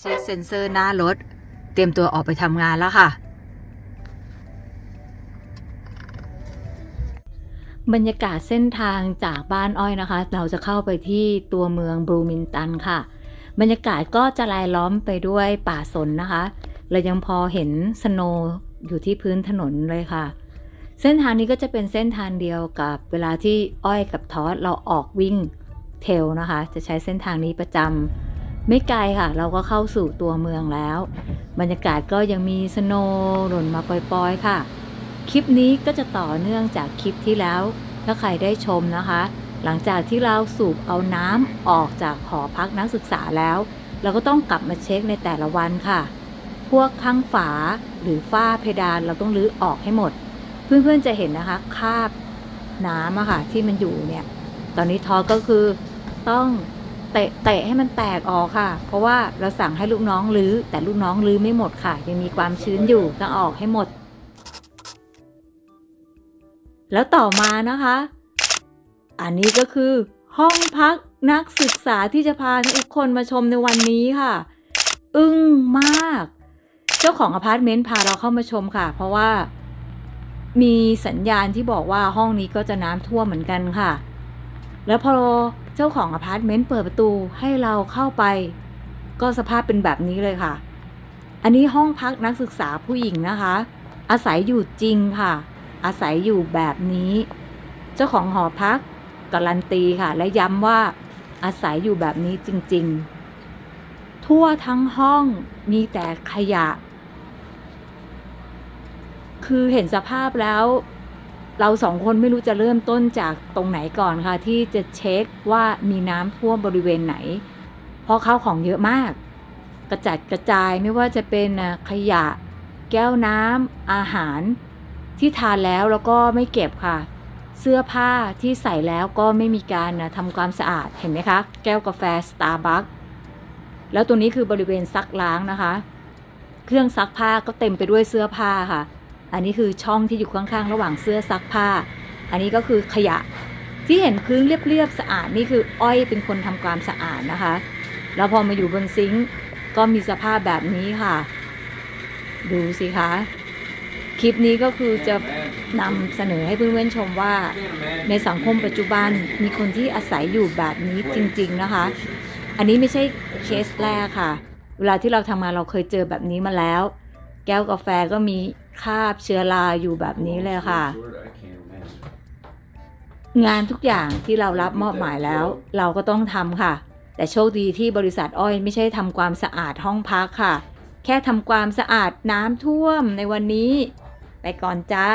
เซ็นเซอร์หน้ารถ เตรียมตัวออกไปทำงานแล้วค่ะ บรรยากาศเส้นทางจากบ้านอ้อยนะคะ เราจะเข้าไปที่ตัวเมืองบรูมินตันค่ะ บรรยากาศก็จะรายล้อมไปด้วยป่าสนนะคะเรายังพอเห็นสโนว์อยู่ที่พื้นถนนเลยค่ะ เส้นทางนี้ก็จะเป็นเส้นทางเดียวกับเวลาที่อ้อยกับทอสเราออกวิ่งเทลนะคะ จะใช้เส้นทางนี้ประจำ ไม่ไกลค่ะ เราก็เข้าสู่ตัวเมืองแล้ว บรรยากาศก็ยังมีสโนว์หล่นมาปล่อยๆค่ะ คลิปนี้ก็จะต่อเนื่องจากคลิปที่แล้ว ถ้าใครได้ชมนะคะ หลังจากที่เราสูบเอาน้ำออกจากหอพักนักศึกษาแล้ว เราก็ต้องกลับมาเช็คในแต่ละวันค่ะ พวกข้างฝาหรือฝ้าเพดานเราต้องรื้อออกให้หมด เพื่อนๆจะเห็นนะคะคาบน้ำอะค่ะที่มันอยู่เนี่ย ตอนนี้ทอก็คือต้อง เตะเตะให้มันแตกออกค่ะ เพราะว่าเราสั่งให้ลูกน้องรื้อ แต่ลูกน้องรื้อไม่หมดค่ะ ยังมีความชื้นอยู่ต้องออกให้หมด แล้วต่อมานะคะ อันนี้ก็คือ ห้องพักนักศึกษาที่จะพาทุกคนมาชมในวันนี้ค่ะ อึ้งมาก เจ้าของอพาร์ตเมนต์พาเราเข้ามาชมค่ะ เพราะว่า มีสัญญาณที่บอกว่าห้องนี้ก็จะน้ำท่วมเหมือนกันค่ะ แล้วพอเจ้าของอพาร์ตเมนต์เปิดประตูให้เราเข้าไป ก็สภาพเป็นแบบนี้เลยค่ะ อันนี้ห้องพักนักศึกษาผู้หญิงนะคะ อาศัยอยู่จริงค่ะ อาศัยอยู่แบบนี้ เจ้าของหอพักการันตีค่ะ และย้ำว่าอาศัยอยู่แบบนี้จริง ๆ ทั่วทั้งห้องมีแต่ขยะ คือเห็นสภาพแล้ว เราสองคนไม่รู้จะเริ่มต้นจากตรงไหนก่อนค่ะ ที่จะเช็คว่ามีน้ำท่วมบริเวณไหน เพราะข้าวของเยอะมาก กระจัดกระจายไม่ว่าจะเป็นขยะ แก้วน้ำอาหารที่ทานแล้วแล้วก็ไม่เก็บค่ะ เสื้อผ้าที่ใส่แล้วก็ไม่มีการนะทำความสะอาดเห็นไหมคะ แก้วกาแฟ Starbucks แล้วตัวนี้คือบริเวณซักล้างนะคะ เครื่องซักผ้าก็เต็มไปด้วยเสื้อผ้าค่ะ อันนี้คือช่องที่อยู่ข้างๆ ระหว่างเสื้อซักผ้า อันนี้ก็คือขยะที่เห็นพื้นเรียบๆสะอาดนี่คืออ้อยเป็นคนทำความสะอาดนะคะ แล้วพอมาอยู่บนซิงก์ก็มีสภาพแบบนี้ค่ะ ดูสิคะคลิปนี้ก็คือจะนำเสนอให้เพื่อนๆชมว่า ในสังคมปัจจุบันมีคนที่อาศัยอยู่แบบนี้จริง ๆนะคะ อันนี้ไม่ใช่เคสแรกค่ะ เวลาที่เราทำงานเราเคยเจอแบบนี้มาแล้ว แก้วกาแฟก็มีคราบเชื้อราอยู่แบบนี้เลยค่ะ งานทุกอย่างที่เรารับมอบหมายแล้ว เราก็ต้องทำค่ะ แต่โชคดีที่บริษัทอ้อยไม่ใช่ทำความสะอาดห้องพักค่ะ แค่ทำความสะอาดน้ำท่วมในวันนี้ ไปก่อนจ้า